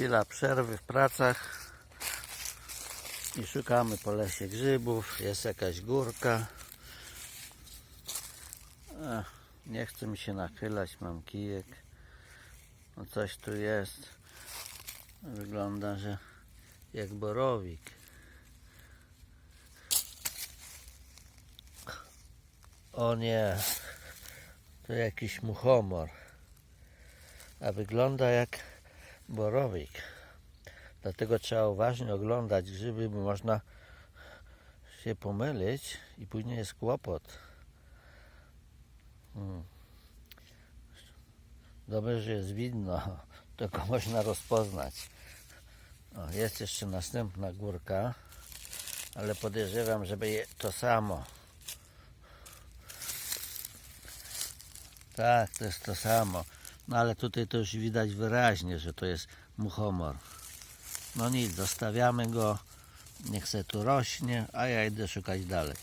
Chwila przerwy w pracach i szukamy po lesie grzybów. Jest jakaś górka. Ech, nie chce mi się nachylać, mam kijek. No coś tu jest. Wygląda, że jak borowik. O nie, to jakiś muchomor. A wygląda jak borowik. Dlatego trzeba uważnie oglądać grzyby, bo można się pomylić i później jest kłopot. Hmm. Dobrze, że jest widno, tylko można rozpoznać. O, jest jeszcze następna górka, ale podejrzewam, że to samo. Tak, to jest to samo. No ale tutaj to już widać wyraźnie, że to jest muchomor. No nic, zostawiamy go. Niech se tu rośnie, a ja idę szukać dalej.